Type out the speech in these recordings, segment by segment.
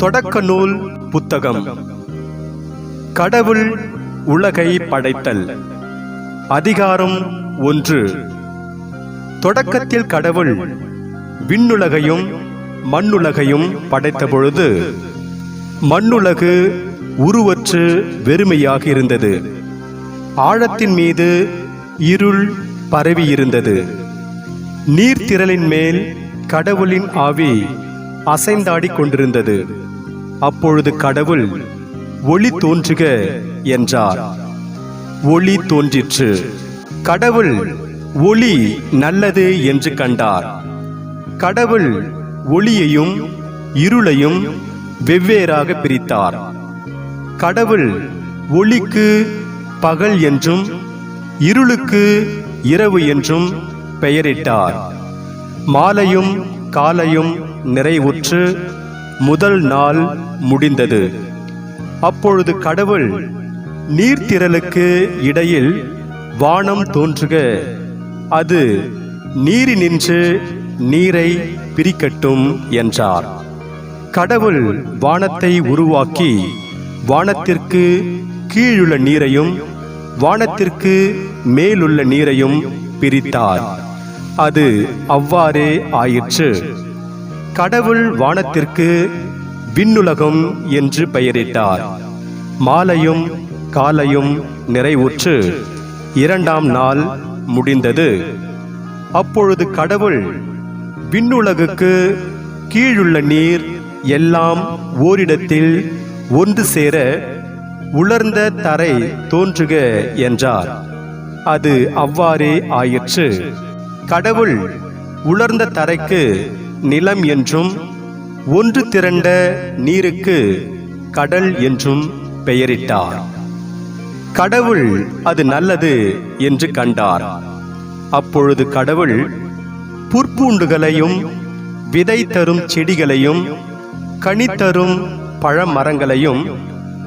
தொடக்க நூல் புத்தகம். கடவுள் உலகை படைத்தல். அதிகாரம் ஒன்று. தொடக்கத்தில் கடவுள் விண்ணுலகையும் மண்ணுலகையும் படைத்த பொழுது மண்ணுலகு உருவற்று வெறுமையாக இருந்தது. ஆழத்தின் மீது இருள் பரவியிருந்தது. நீர்த்திரளின் மேல் கடவுளின் ஆவி அசைந்தாடிக் கொண்டிருந்தது. அப்பொழுது கடவுள் ஒளி தோன்றுக என்றார். ஒளி தோன்றிற்று. கடவுள் ஒளி நல்லது என்று கண்டார். கடவுள் ஒளியையும் இருளையும் வெவ்வேறாக பிரித்தார். கடவுள் ஒளிக்கு பகல் என்றும் இருளுக்கு இரவு என்றும் பெயரிட்டார். மாலையும் காலையும் நிறைவுற்று முதல் நாள் முடிந்தது. அப்பொழுது கடவுள் நீர்த்திரலுக்கு இடையில் வானம் தோன்றுக. அது நீரினின்று நீரை பிரிக்கட்டும் என்றார். கடவுள் வானத்தை உருவாக்கி வானத்திற்கு கீழுள்ள நீரையும் வானத்திற்கு மேலுள்ள நீரையும் பிரித்தார். அது அவ்வாறே ஆயிற்று. கடவுள் வானத்திற்கு விண்ணுலகம் என்று பெயரிட்டார். மாலையும் காலையும் நிறைவுற்று இரண்டாம் நாள் முடிந்தது. அப்பொழுது கடவுள் விண்ணுலகுக்கு கீழுள்ள நீர் எல்லாம் ஓரிடத்தில் ஒன்று சேர உலர்ந்த தரை தோன்றுக என்றார். அது அவ்வாறே ஆயிற்று. கடவுள் உலர்ந்த தரைக்கு நிலம் என்றும் ஒன்று திரண்ட நீருக்கு கடல் என்றும் பெயரிட்டார். கடவுள் அது நல்லது என்று கண்டார். அப்பொழுது கடவுள் புற்பூண்டுகளையும் விதை தரும் செடிகளையும் கனி தரும் பழமரங்களையும்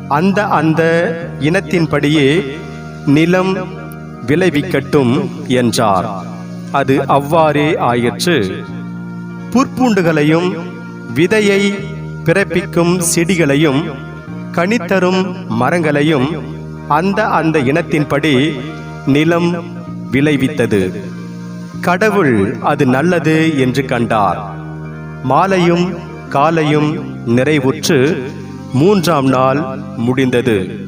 அந்த அந்த இனத்தின்படியே நிலம் விளைவிக்கட்டும் என்றார். அது அவ்வாறே ஆயிற்று. புற்பூண்டுகளையும் விதையை பிறப்பிக்கும் செடிகளையும் கனித்தரும் மரங்களையும் அந்த அந்த இனத்தின்படி நிலம் விளைவித்தது. கடவுள் அது நல்லது என்று கண்டார். மாலையும் காலையும் நிறைவுற்று மூன்றாம் நாள் முடிந்தது.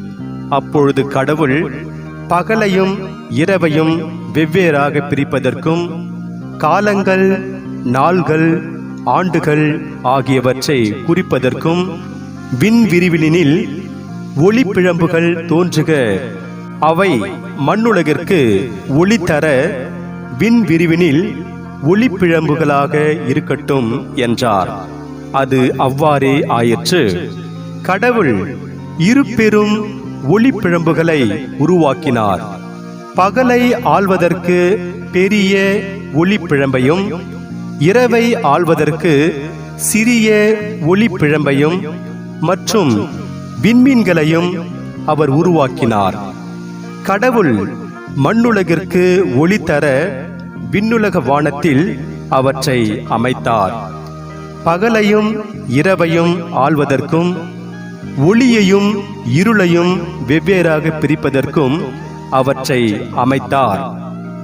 அப்பொழுது கடவுள் பகலையும் இரவையும் வெவ்வேறாக பிரிப்பதற்கும் காலங்கள் நாள்கள் ஆண்டுகள் ஆகியவற்றை குறிப்பதற்கும் விண்விரிவினில் ஒளிப்பிழம்புகள் தோன்றுக. அவை மண்ணுலகிற்கு ஒளி தர விண்விரிவினில் ஒளிப்பிழம்புகளாக இருக்கட்டும் என்றார். அது அவ்வாறே ஆயிற்று. கடவுள் இரு பெரும் ஒளிப்பிழம்புகளை உருவாக்கினார். பகலை ஆள்வதற்கு பெரிய ஒளிப்பிழம்பையும் இரவை ஆள்வதற்கு சிறிய ஒளிப்பிழம்பையும் மற்றும் விண்மீன்களையும் அவர் உருவாக்கினார். கடவுள் மண்ணுலகிற்கு ஒளி தர விண்ணுலக வானத்தில் அவற்றை அமைத்தார். பகலையும் இரவையும் ஆள்வதற்கும் ஒளியையும் இருளையும் வெவ்வேறாக பிரிப்பதற்கும் அவற்றை அமைத்தார்.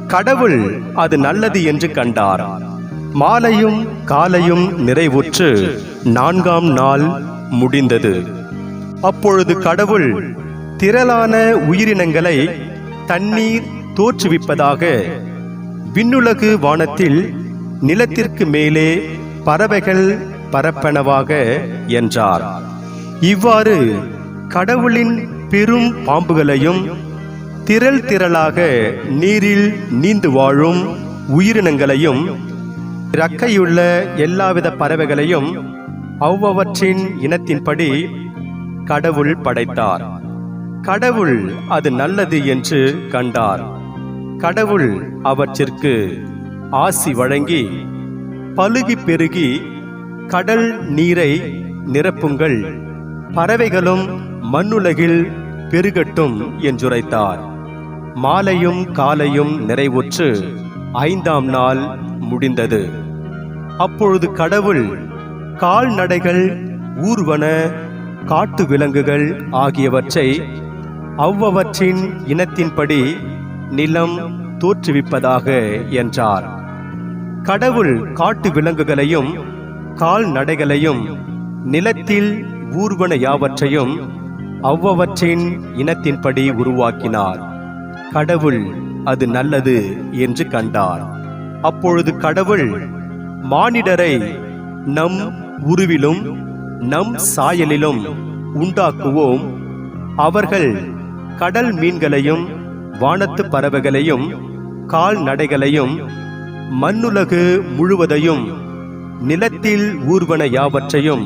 கடவுள் அது நல்லது என்று கண்டார். மாலையும் காலையும் நிறைவுற்று நான்காம் நாள் முடிந்தது. அப்பொழுது கடவுள் திரளான உயிரினங்களை தண்ணீர் தோற்றுவிப்பதாக விண்ணுலகு வானத்தில் நிலத்திற்கு மேலே பறவைகள் பரப்பனவாக என்றார். இவ்வாறு கடவுளின் பெரும் பாம்புகளையும் திரள் திரளாக நீரில் நீந்து வாழும் உயிரினங்களையும் இறக்கையுள்ள எல்லாவித பறவைகளையும் அவ்வவற்றின் இனத்தின்படி கடவுள் படைத்தார். கடவுள் அது நல்லது என்று கண்டார். கடவுள் அவற்றிற்கு ஆசி வழங்கி பழுகி பெருகி கடல் நீரை நிரப்புங்கள். பறவைகளும் மண்ணுலகில் பெருகட்டும் என்றுரைத்தார். மாலையும் காலையும் நிறைவுற்று ஐந்தாம் நாள் முடிந்தது. அப்பொழுது கடவுள் கால்நடைகள் ஊர்வன காட்டு விலங்குகள் ஆகியவற்றை அவ்வவற்றின் இனத்தின்படி நிலம் தோற்றுவிப்பதாக என்றார். கடவுள் காட்டு விலங்குகளையும் கால்நடைகளையும் நிலத்தில் ஊர்வன யாவற்றையும் அவ்வவற்றின் இனத்தின்படி உருவாக்கினார். கடவுள் அது நல்லது என்று கண்டார். அப்பொழுது கடவுள் மானிடரை நம் உருவிலும் நம் சாயலிலும் உண்டாக்குவோம். அவர்கள் கடல் மீன்களையும் வானத்து பறவைகளையும் கால்நடைகளையும் மண்ணுலகு முழுவதையும் நிலத்தில் ஊர்வன யாவற்றையும்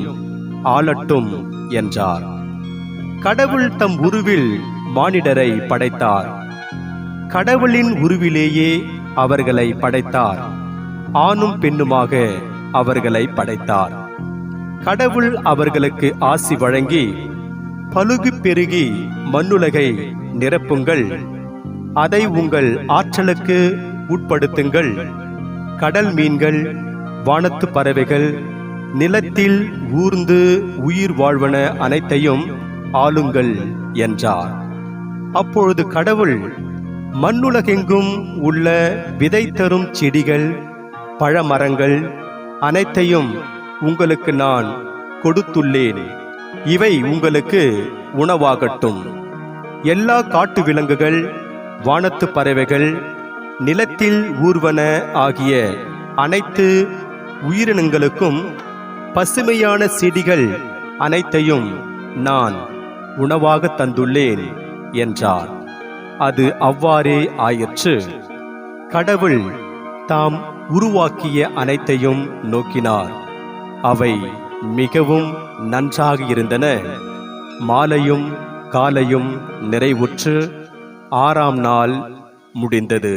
ஆளட்டும் என்றார். கடவுள் தம் உருவில் மானிடரை படைத்தார். கடவுளின் உருவிலேயே அவர்களை படைத்தார். ஆணும் பெண்ணுமாக அவர்களை படைத்தார். கடவுள் அவர்களுக்கு ஆசி வழங்கி பழுகு பெருகி மண்ணுலகை நிரப்புங்கள். அதை உங்கள் ஆற்றலுக்கு உட்படுத்துங்கள். கடல் மீன்கள் வானத்து பறவைகள் நிலத்தில் ஊர்ந்து உயிர் வாழ்வன அனைத்தையும் ஆளுங்கள் என்றார். அப்பொழுது கடவுள் மண்ணுலகெங்கும் உள்ள விதை தரும் செடிகள் பழமரங்கள் அனைத்தையும் உங்களுக்கு நான் கொடுத்துள்ளேன். இவை உங்களுக்கு உணவாகட்டும். எல்லா காட்டு விலங்குகள் வானத்து பறவைகள் நிலத்தில் ஊர்வன ஆகிய அனைத்து உயிரினங்களுக்கும் பசுமையான செடிகள் அனைத்தையும் நான் உணவாக தந்துள்ளேன் என்றார். அது அவ்வாறே ஆயிற்று. கடவுள் தாம் உருவாக்கிய அனைத்தையும் நோக்கினார். அவை மிகவும் நன்றாக இருந்தன. மாலையும் காலையும் நிறைவுற்று ஆறாம் நாள் முடிந்தது.